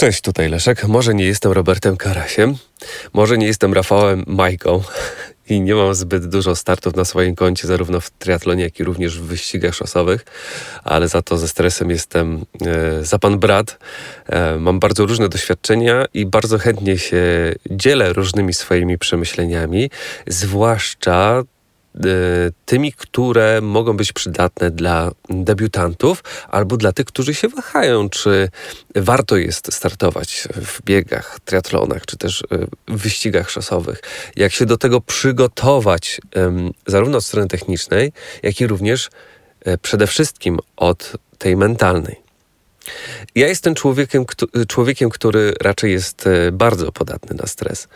Cześć, tutaj Leszek. Może nie jestem Robertem Karasiem, może nie jestem Rafałem Majką i nie mam zbyt dużo startów na swoim koncie, zarówno w triatlonie, jak i również w wyścigach szosowych, ale za to ze stresem jestem e, za pan brat. E, mam bardzo różne doświadczenia i bardzo chętnie się dzielę różnymi swoimi przemyśleniami, zwłaszcza tymi, które mogą być przydatne dla debiutantów albo dla tych, którzy się wahają, czy warto jest startować w biegach, triatlonach, czy też e, w wyścigach szosowych. Jak się do tego przygotować, zarówno od strony technicznej, jak i również e, przede wszystkim od tej mentalnej. Ja jestem człowiekiem, człowiekiem, który raczej jest bardzo podatny na stres.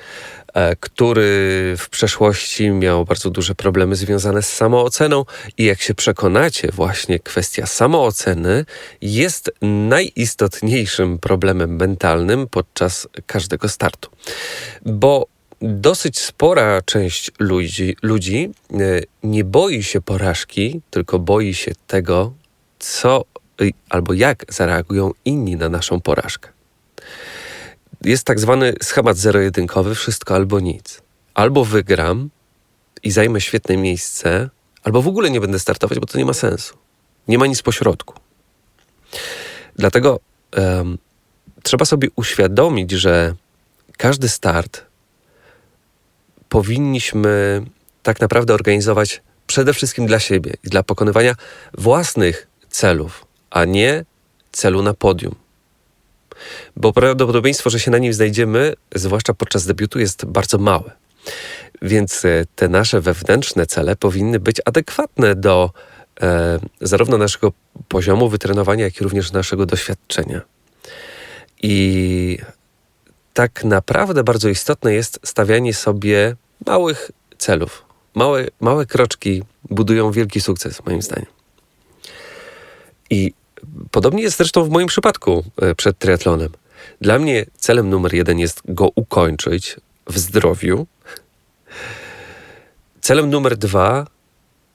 E, który w przeszłości miał bardzo duże problemy związane z samooceną i jak się przekonacie, właśnie kwestia samooceny jest najistotniejszym problemem mentalnym podczas każdego startu. Bo dosyć spora część ludzi, ludzi e, nie boi się porażki, tylko boi się tego, co albo jak zareagują inni na naszą porażkę jest tak zwany schemat zero-jedynkowy, wszystko albo nic. Albo wygram i zajmę świetne miejsce, albo w ogóle nie będę startować, bo to nie ma sensu. Nie ma nic pośrodku. Dlatego um, trzeba sobie uświadomić, że każdy start powinniśmy tak naprawdę organizować przede wszystkim dla siebie i dla pokonywania własnych celów, a nie celu na podium bo prawdopodobieństwo, że się na nim znajdziemy, zwłaszcza podczas debiutu, jest bardzo małe. Więc e, te nasze wewnętrzne cele powinny być adekwatne do e, zarówno naszego poziomu wytrenowania, jak i również naszego doświadczenia. I tak naprawdę bardzo istotne jest stawianie sobie małych celów. Małe, małe kroczki budują wielki sukces, moim zdaniem. I Podobnie jest zresztą w moim przypadku e, przed triatlonem. Dla mnie celem numer jeden jest go ukończyć w zdrowiu. Celem numer dwa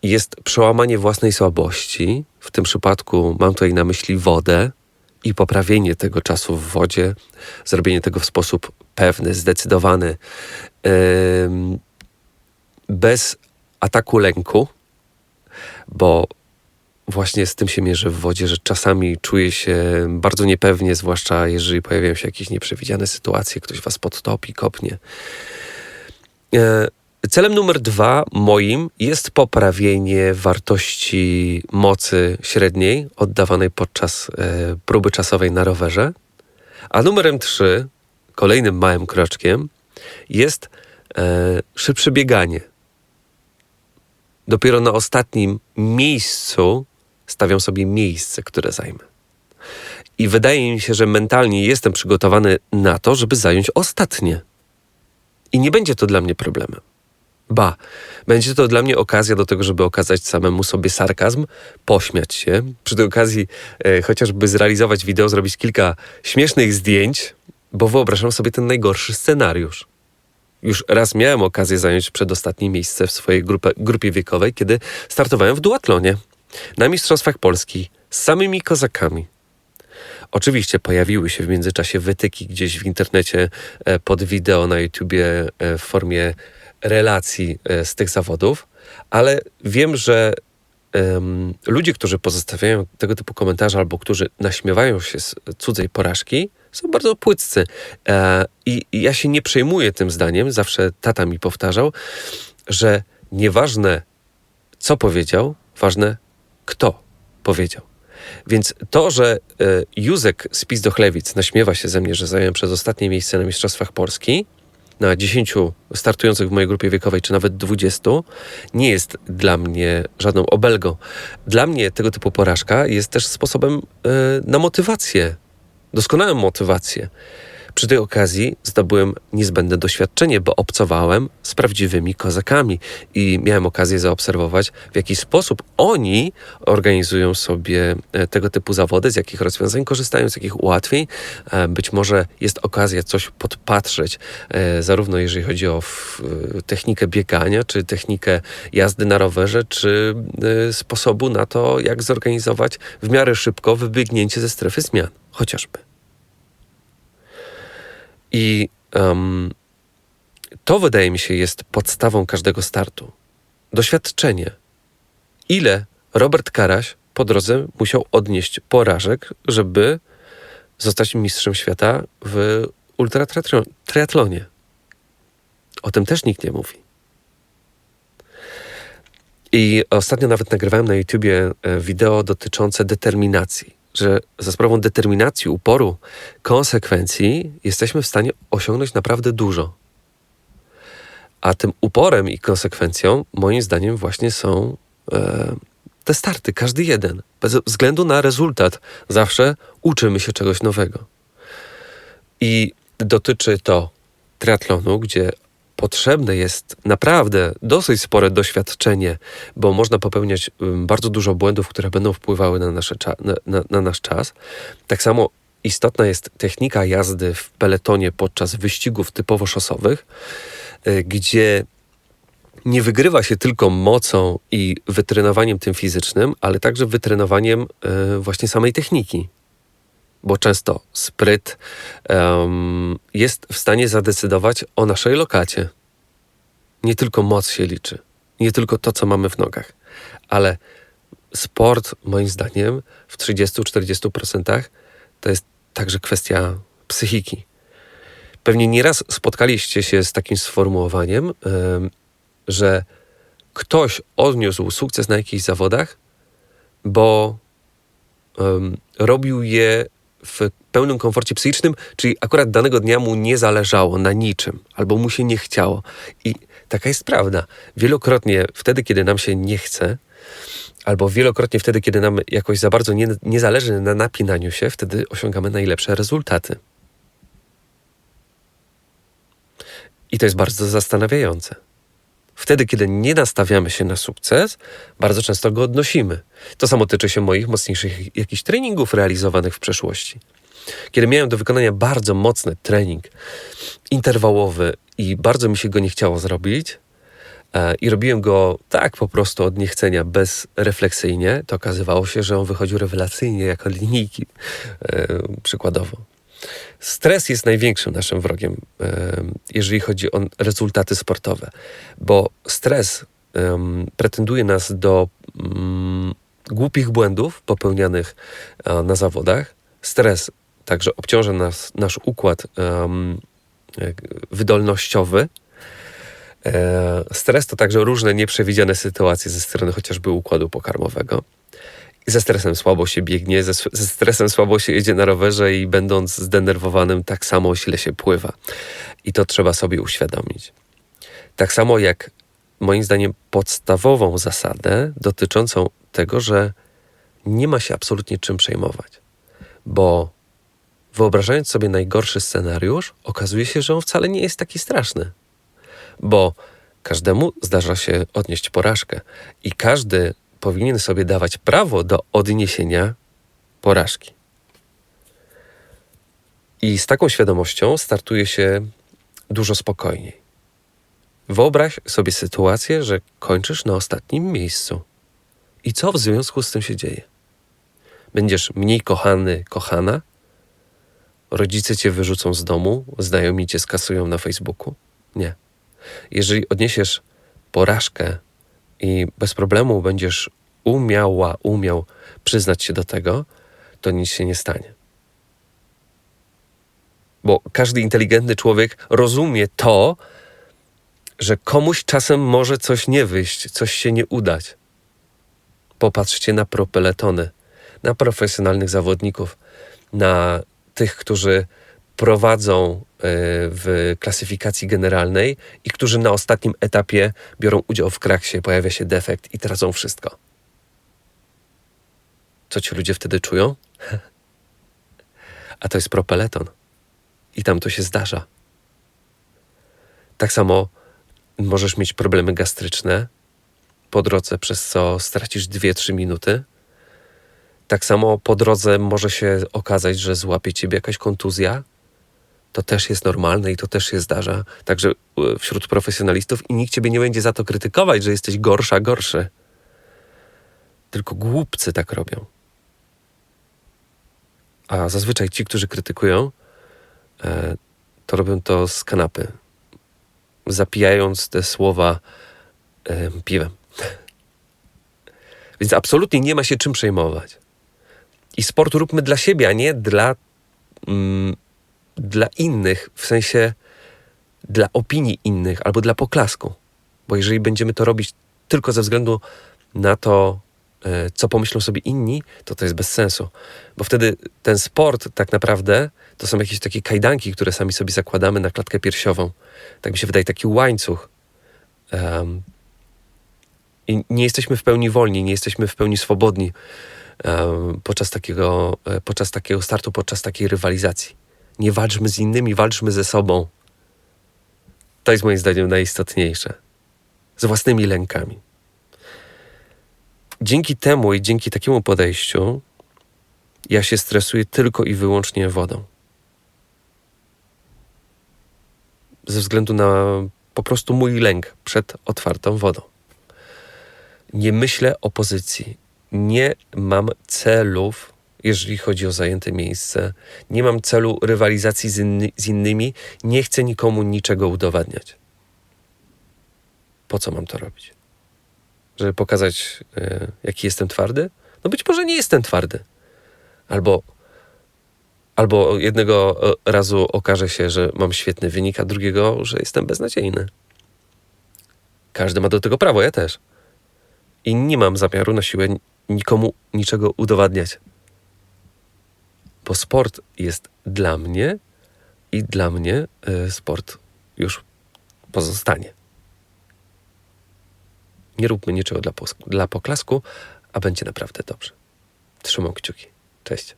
jest przełamanie własnej słabości. W tym przypadku mam tutaj na myśli wodę i poprawienie tego czasu w wodzie, zrobienie tego w sposób pewny, zdecydowany, bez ataku lęku, bo właśnie z tym się mierzę w wodzie, że czasami czuję się bardzo niepewnie, zwłaszcza jeżeli pojawiają się jakieś nieprzewidziane sytuacje, ktoś was podtopi, kopnie. E, celem numer dwa moim jest poprawienie wartości mocy średniej oddawanej podczas e, próby czasowej na rowerze. A numerem trzy, kolejnym małym kroczkiem, jest e, szybsze bieganie. Dopiero na ostatnim miejscu stawiam sobie miejsce, które zajmę. I wydaje mi się, że mentalnie jestem przygotowany na to, żeby zająć ostatnie. I nie będzie to dla mnie problemem. Ba, będzie to dla mnie okazja do tego, żeby okazać samemu sobie sarkazm, pośmiać się, przy tej okazji e, chociażby zrealizować wideo, zrobić kilka śmiesznych zdjęć, bo wyobrażam sobie ten najgorszy scenariusz. Już raz miałem okazję zająć przedostatnie miejsce w swojej grupie, grupie wiekowej, kiedy startowałem w duatlonie na Mistrzostwach Polski z samymi kozakami. Oczywiście pojawiły się w międzyczasie wytyki gdzieś w internecie e, pod wideo na YouTubie e, w formie relacji e, z tych zawodów, ale wiem, że um, ludzie, którzy pozostawiają tego typu komentarze albo którzy naśmiewają się z cudzej porażki, są bardzo płyccy. E, i, ja się nie przejmuję tym zdaniem, zawsze tata mi powtarzał, że nieważne co powiedział, ważne kto powiedział. Więc to, że e, Józek z Pizdochlewic naśmiewa się ze mnie, że zająłem przez ostatnie miejsce na Mistrzostwach Polski, na 10 startujących w mojej grupie wiekowej, czy nawet 20, nie jest dla mnie żadną obelgą. Dla mnie tego typu porażka jest też sposobem e, na motywację, doskonałą motywację. Przy tej okazji zdobyłem niezbędne doświadczenie, bo obcowałem z prawdziwymi kozakami i miałem okazję zaobserwować, w jaki sposób oni organizują sobie e, tego typu zawody, z jakich rozwiązań korzystają, z jakich ułatwień. E, być może jest okazja coś podpatrzeć, e, zarówno jeżeli chodzi o technikę biegania, czy technikę jazdy na rowerze, czy sposobu na to, jak zorganizować w miarę szybko wybiegnięcie ze strefy zmian, chociażby. I um, to wydaje mi się jest podstawą każdego startu. Doświadczenie. Ile Robert Karaś po drodze musiał odnieść porażek, żeby zostać mistrzem świata w ultratriatlonie. O tym też nikt nie mówi. I ostatnio nawet nagrywałem na YouTubie e, wideo dotyczące determinacji, że za sprawą determinacji, uporu, konsekwencji jesteśmy w stanie osiągnąć naprawdę dużo. A tym uporem i konsekwencją, moim zdaniem, właśnie są e, te starty, każdy jeden. Bez względu na rezultat, zawsze uczymy się czegoś nowego. I dotyczy to triatlonu, gdzie potrzebne jest naprawdę dosyć spore doświadczenie, bo można popełniać bardzo dużo błędów, które będą wpływały na, nasze na, na, na nasz czas. Tak samo istotna jest technika jazdy w peletonie podczas wyścigów typowo szosowych, y, gdzie nie wygrywa się tylko mocą i wytrenowaniem tym fizycznym, ale także wytrenowaniem y, właśnie samej techniki bo często spryt um, jest w stanie zadecydować o naszej lokacie. Nie tylko moc się liczy, nie tylko to, co mamy w nogach, ale sport, moim zdaniem, w 30-40% to jest także kwestia psychiki. Pewnie nieraz spotkaliście się z takim sformułowaniem, że ktoś odniósł sukces na jakichś zawodach, bo robił je w pełnym komforcie psychicznym, czyli akurat danego dnia mu nie zależało na niczym, albo mu się nie chciało. I taka jest prawda. Wielokrotnie wtedy, kiedy nam się nie chce, albo wielokrotnie wtedy, kiedy nam jakoś za bardzo nie, nie zależy na napinaniu się, wtedy osiągamy najlepsze rezultaty. I to jest bardzo zastanawiające. Wtedy, kiedy nie nastawiamy się na sukces, bardzo często go odnosimy. To samo tyczy się moich mocniejszych jakichś treningów realizowanych w przeszłości. Kiedy miałem do wykonania bardzo mocny trening interwałowy i bardzo mi się go nie chciało zrobić, e, i robiłem go tak po prostu od niechcenia, bezrefleksyjnie, to okazywało się, że on wychodził rewelacyjnie jako linijki, e, przykładowo. Stres jest największym naszym wrogiem, jeżeli chodzi o rezultaty sportowe, bo stres pretenduje nas do mm, głupich błędów popełnianych na zawodach. Stres także obciąża nas, nasz układ wydolnościowy. E, stres to także różne nieprzewidziane sytuacje ze strony chociażby układu pokarmowego ze stresem słabo się biegnie, ze, ze, stresem słabo się jedzie na rowerze i będąc zdenerwowanym, tak samo źle się pływa. I to trzeba sobie uświadomić. Tak samo jak moim zdaniem podstawową zasadę dotyczącą tego, że nie ma się absolutnie czym przejmować, bo wyobrażając sobie najgorszy scenariusz, okazuje się, że on wcale nie jest taki straszny, bo każdemu zdarza się odnieść porażkę i każdy powinien sobie dawać prawo do odniesienia porażki. I z taką świadomością startuje się dużo spokojniej. Wyobraź sobie sytuację, że kończysz na ostatnim miejscu. I co w związku z tym się dzieje? Będziesz mniej kochany, kochana? Rodzice cię wyrzucą z domu, znajomi cię skasują na Facebooku? Nie. Jeżeli odniesiesz porażkę i bez problemu będziesz umiała, umiał przyznać się do tego, to nic się nie stanie. Bo każdy inteligentny człowiek rozumie to, że komuś czasem może coś nie wyjść, coś się nie udać. Popatrzcie na propeletony, na profesjonalnych zawodników, na tych, którzy prowadzą e, w klasyfikacji generalnej i którzy na ostatnim etapie biorą udział w kraksie, pojawia się defekt i tracą wszystko. Co ci ludzie wtedy czują? A to jest propeleton. I tam to się zdarza. Tak samo możesz mieć problemy gastryczne po drodze, przez co stracisz 2-3 minuty. Tak samo po drodze może się okazać, że złapie ciebie jakaś kontuzja. To też jest normalne i to też się zdarza. Także e, wśród profesjonalistów i nikt ciebie nie będzie za to krytykować, że jesteś gorsza, gorszy. Tylko głupcy tak robią. A zazwyczaj ci, którzy krytykują, e, to robią to z kanapy, zapijając te słowa e, piwem. Więc absolutnie nie ma się czym przejmować. I sport róbmy dla siebie, a nie dla, mm, dla innych, w sensie dla opinii innych albo dla poklasku. Bo jeżeli będziemy to robić tylko ze względu na to, e, co pomyślą sobie inni, to to jest bez sensu. Bo wtedy ten sport tak naprawdę to są jakieś takie kajdanki, które sami sobie zakładamy na klatkę piersiową. Tak mi się wydaje, taki łańcuch. Um, I nie jesteśmy w pełni wolni, nie jesteśmy w pełni swobodni um, podczas, takiego, e, podczas takiego startu, podczas takiej rywalizacji. Nie walczmy z innymi, walczmy ze sobą. To jest moim zdaniem najistotniejsze. Z własnymi lękami. Dzięki temu i dzięki takiemu podejściu ja się stresuję tylko i wyłącznie wodą. Ze względu na po prostu mój lęk przed otwartą wodą. Nie myślę o pozycji. Nie mam celów, jeżeli chodzi o zajęte miejsce. Nie mam celu rywalizacji z, inny, z innymi. Nie chcę nikomu niczego udowadniać. Po co mam to robić? Żeby pokazać, y, jaki jestem twardy? No być może nie jestem twardy. Albo, albo jednego e, razu okaże się, że mam świetny wynik, a drugiego, że jestem beznadziejny. Każdy ma do tego prawo, ja też. I nie mam zamiaru na siłę nikomu niczego udowadniać. Bo sport jest dla mnie i dla mnie y, sport już pozostanie. Nie róbmy niczego dla poklasku, a będzie naprawdę dobrze. Trzymam kciuki. Cześć.